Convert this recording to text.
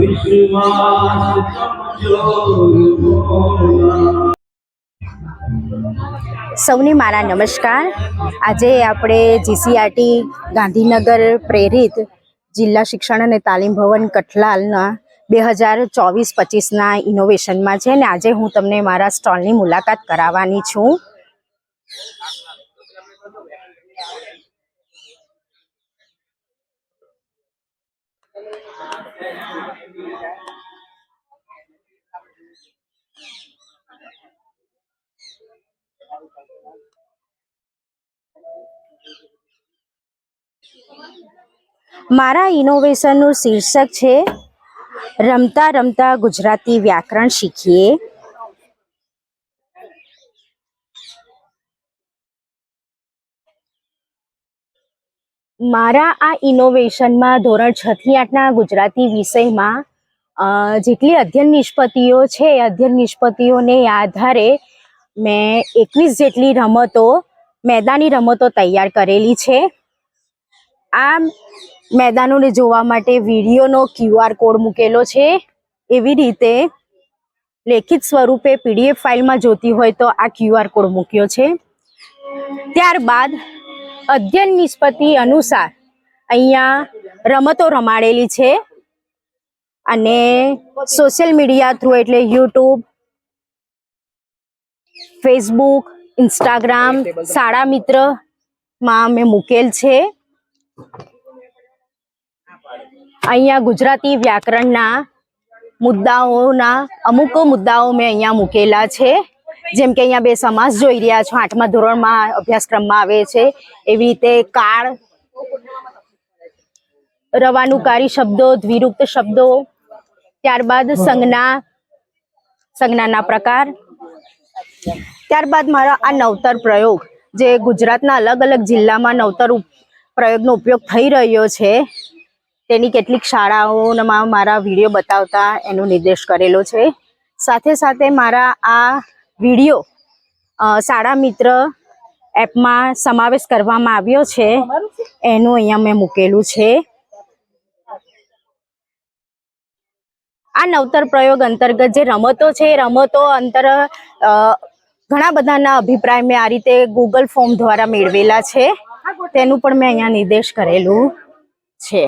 विश्वास कमजोर होना સૌને મારા નમસ્કાર આજે આપણે જીસીઆરટી ગાંધીનગર પ્રેરિત જિલ્લા શિક્ષણ અને તાલીમ ભવન કઠલાલના બે હજાર ચોવીસ પચીસના ઇનોવેશનમાં છે ને આજે હું તમને મારા સ્ટોલની મુલાકાત કરાવવાની છું. મારા ઇનોવેશનનું શીર્ષક છે રમતા રમતા ગુજરાતી વ્યાકરણ શીખીએ. મારા આ ઇનોવેશનમાં ધોરણ છ થી આઠના ગુજરાતી વિષયમાં જેટલી અધ્યયન નિષ્પત્તિઓ છે અધ્યયન નિષ્પત્તિઓને આધારે મેં એકવીસ જેટલી રમતો, મેદાની રમતો તૈયાર કરેલી છે. આ મેદાનોને જોવા માટે વિડીયોનો ક્યુઆર કોડ મૂકેલો છે. એવી રીતે લેખિત સ્વરૂપે પીડીએફ ફાઇલમાં જોતી હોય તો આ ક્યુઆર કોડ મૂક્યો છે. ત્યારબાદ અધ્યયન નિષ્પત્તિ અનુસાર અહીંયા રમતો રમાડેલી છે અને સોશિયલ મીડિયા થ્રુ એટલે યુટ્યુબ, ફેસબુક, ઇન્સ્ટાગ્રામ શાળા મિત્રમાં મેં મૂકેલ છે. અહીંયા ગુજરાતી વ્યાકરણના મુદ્દાઓના, અમુક મુદ્દાઓ મેં અહીંયા મૂકેલા છે. જેમ કે અહીંયા બે સમાસ જોઈ રહ્યા છો. આઠમા ધોરણમાં અભ્યાસક્રમમાં આવે છે. એવી રીતે કાળ, રવાનુકારી શબ્દો, દ્વિરુક્ત શબ્દો, ત્યારબાદ સંજ્ઞા, સંજ્ઞાના પ્રકાર. ત્યારબાદ મારા આ નવતર પ્રયોગ, જે ગુજરાતના અલગ અલગ જિલ્લામાં નવતર પ્રયોગનો ઉપયોગ થઈ રહ્યો છે. તેની કેટલીક શાળાઓમાં મારા વીડિયો બતાવતા એનો નિર્દેશ કરેલો છે. સાથે સાથે મારા આ વીડિયો શાળા મિત્ર એપમાં સમાવેશ કરવામાં આવ્યો છે. એનું અહીંયા મેં મૂકેલું છે. આ નવતર પ્રયોગ અંતર્ગત જે રમતો છે, એ રમતો અંતર ઘણા બધાના અભિપ્રાય મેં આ રીતે ગૂગલ ફોર્મ દ્વારા મેળવેલા છે. તેનું પણ મેં અહીંયા નિર્દેશ કરેલું છે.